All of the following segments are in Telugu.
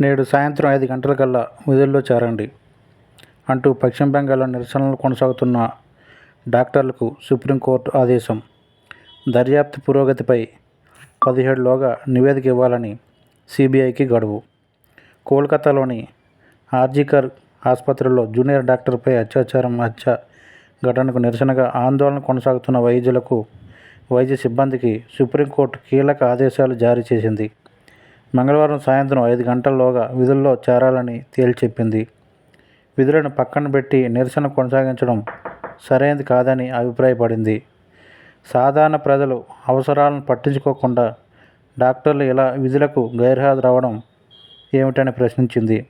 నేడు సాయంత్రం ఐదు గంటలకల్లా విధుల్లో చేరండి అంటూ పశ్చిమ బెంగాల్లో నిరసనలు కొనసాగుతున్న డాక్టర్లకు సుప్రీంకోర్టు ఆదేశం. దర్యాప్తు పురోగతిపై పదిహేడులోగా నివేదిక ఇవ్వాలని సిబిఐకి గడువు. కోల్కతాలోని ఆర్జికర్ ఆసుపత్రిలో జూనియర్ డాక్టర్పై అత్యాచారం హత్య ఘటనకు నిరసనగా ఆందోళన కొనసాగుతున్న వైద్యులకు వైద్య సిబ్బందికి సుప్రీంకోర్టు కీలక ఆదేశాలు జారీ చేసింది. మంగళవారం సాయంత్రం ఐదు గంటల్లోగా విధుల్లో చేరాలని తేల్చెప్పింది. విధులను పక్కన పెట్టి నిరసన కొనసాగించడం సరైనది కాదని అభిప్రాయపడింది. సాధారణ ప్రజలు అవసరాలను పట్టించుకోకుండా డాక్టర్లు ఇలా విధులకు గైర్హాజరవడం ఏమిటని ప్రశ్నించింది.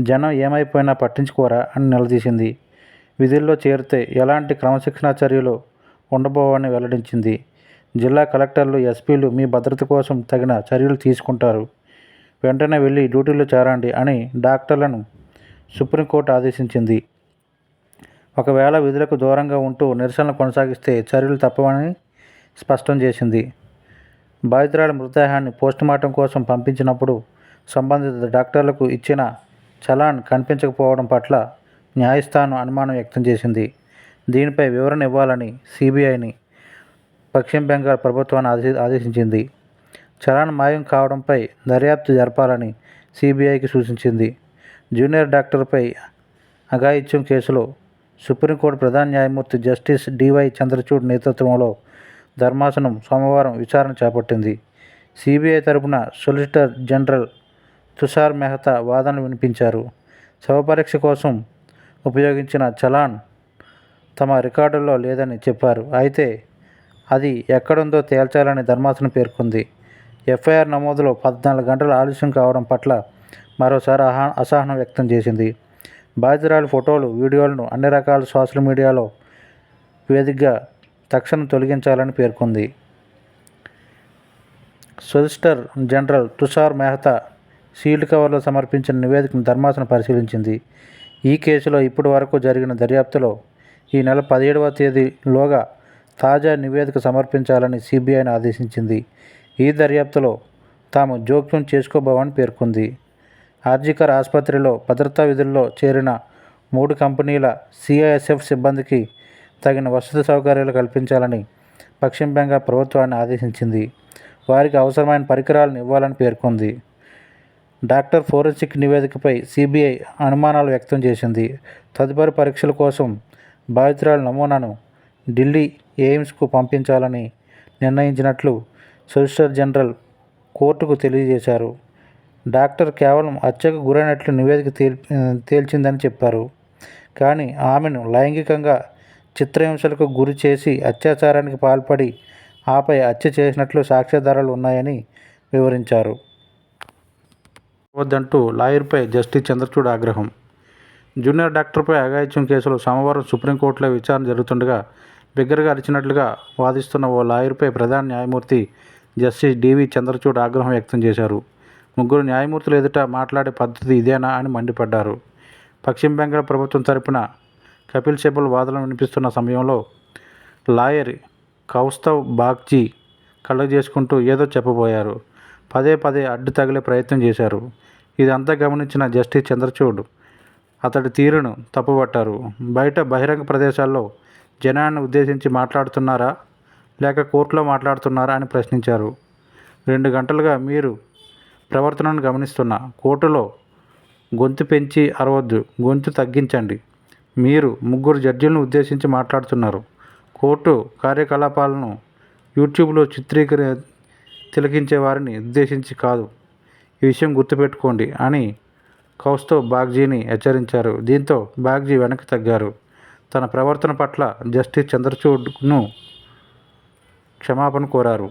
జనం ఏమైపోయినా పట్టించుకోరా అని నిలదీసింది. విధుల్లో చేరితే ఎలాంటి క్రమశిక్షణా చర్యలు ఉండబోవని వెల్లడించింది. జిల్లా కలెక్టర్లు ఎస్పీలు మీ భద్రత కోసం తగిన చర్యలు తీసుకుంటారు. వెంటనే వెళ్ళి డ్యూటీలో చేరండి అని డాక్టర్లను సుప్రీంకోర్టు ఆదేశించింది. ఒకవేళ విధులకు దూరంగా ఉంటూ నిరసనలు కొనసాగిస్తే చర్యలు తప్పవని స్పష్టం చేసింది. బాధితురాలి మృతదేహాన్ని పోస్టుమార్టం కోసం పంపించినప్పుడు సంబంధిత డాక్టర్లకు ఇచ్చిన చలాన్ కనిపించకపోవడం పట్ల న్యాయస్థానం అనుమానం వ్యక్తం చేసింది. దీనిపై వివరణ ఇవ్వాలని సిబిఐని పశ్చిమ బెంగాల్ ప్రభుత్వాన్ని ఆదేశి ఆదేశించింది. చలాన్ మాయం కావడంపై దర్యాప్తు జరపాలని సిబిఐకి సూచించింది. జూనియర్ డాక్టర్పై అఘాయిత్యం కేసులో సుప్రీంకోర్టు ప్రధాన న్యాయమూర్తి జస్టిస్ డివై చంద్రచూడ్ నేతృత్వంలో ధర్మాసనం సోమవారం విచారణ చేపట్టింది. సిబిఐ తరపున సొలిసిటర్ జనరల్ తుషార్ మెహతా వాదనలు వినిపించారు. శవపరీక్ష కోసం ఉపయోగించిన చలాన్ తమ రికార్డుల్లో లేదని చెప్పారు. అయితే అది ఎక్కడుందో తేల్చాలని ధర్మాసనం పేర్కొంది. ఎఫ్ఐఆర్ నమోదులో పద్నాలుగు గంటలు ఆలస్యం కావడం పట్ల మరోసారి అహా అసహనం వ్యక్తం చేసింది. బాధితురాలి ఫోటోలు వీడియోలను అన్ని రకాల సోషల్ మీడియాలో వేదికగా తక్షణం తొలగించాలని పేర్కొంది. Solicitor general Tushar Mehta sealed కవర్లో సమర్పించిన నివేదికను ధర్మాసనం పరిశీలించింది. ఈ కేసులో ఇప్పటి వరకు జరిగిన దర్యాప్తులో ఈ నెల పదిహేడవ తేదీలోగా తాజా నివేదిక సమర్పించాలని సిబిఐని ఆదేశించింది. ఈ దర్యాప్తులో తాము జోక్యం చేసుకోబోమని పేర్కొంది. ఆర్జికర్ ఆసుపత్రిలో భద్రతా విధుల్లో చేరిన మూడు కంపెనీల సిఐఎస్ఎఫ్ సిబ్బందికి తగిన వసతి సౌకర్యాలు కల్పించాలని పశ్చిమ బెంగాల్ ప్రభుత్వాన్ని ఆదేశించింది. వారికి అవసరమైన పరికరాలను ఇవ్వాలని పేర్కొంది. డాక్టర్ ఫోరెన్సిక్ నివేదికపై సిబిఐ అనుమానాలు వ్యక్తం చేసింది. తదుపరి పరీక్షల కోసం బాధితురాల నమూనాను ఢిల్లీ ఎయిమ్స్కు పంపించాలని నిర్ణయించినట్లు సొలిసిటర్ జనరల్ కోర్టుకు తెలియజేశారు. డాక్టర్ కేవలం హత్యకు గురైనట్లు నివేదిక తేల్ తేల్చిందని చెప్పారు. కానీ ఆమెను లైంగికంగా చిత్రహింసలకు గురి చేసి అత్యాచారానికి పాల్పడి ఆపై హత్య చేసినట్లు సాక్ష్యాధారాలు ఉన్నాయని వివరించారు. వద్దంటూ లాయర్పై జస్టిస్ చంద్రచూడ్ ఆగ్రహం. జూనియర్ డాక్టర్పై అఘాయిత్యం కేసులో సోమవారం సుప్రీంకోర్టులో విచారణ జరుగుతుండగా బిగ్గరగా అరిచినట్లుగా వాదిస్తున్న ఓ లాయర్పై ప్రధాన న్యాయమూర్తి జస్టిస్ డివి చంద్రచూడ్ ఆగ్రహం వ్యక్తం చేశారు. ముగ్గురు న్యాయమూర్తులు ఎదుట మాట్లాడే పద్ధతి ఇదేనా అని మండిపడ్డారు. పశ్చిమ బెంగాల్ ప్రభుత్వం తరపున కపిల్ సిబల్ వాదనలు వినిపిస్తున్న సమయంలో లాయర్ కౌస్తవ్ బాగ్జీ కళ్ళు చేసుకుంటూ ఏదో చెప్పబోయారు. పదే పదే అడ్డు తగిలే ప్రయత్నం చేశారు. ఇదంతా గమనించిన జస్టిస్ చంద్రచూడ్ అతడి తీరును తప్పుపట్టారు. బయట బహిరంగ ప్రదేశాల్లో జనాన్ని ఉద్దేశించి మాట్లాడుతున్నారా? లేక కోర్టులో మాట్లాడుతున్నారా అని ప్రశ్నించారు. రెండు గంటలుగా మీరు ప్రవర్తనను గమనిస్తున్న కోర్టులో గొంతు పెంచి అరవద్దు గొంతు తగ్గించండి. మీరు ముగ్గురు జడ్జిలను ఉద్దేశించి మాట్లాడుతున్నారు. కోర్టు కార్యకలాపాలను యూట్యూబ్లో చిత్రీకరి తిలకించే వారిని ఉద్దేశించి కాదు. ఈ విషయం గుర్తుపెట్టుకోండి అని కౌస్తవ్ బాగ్జీని హెచ్చరించారు. దీంతో బాగ్జీ వెనక్కి తగ్గారు. తన ప్రవర్తన పట్ల జస్టిస్ చంద్రచూడ్ను క్షమాపణ కోరారు.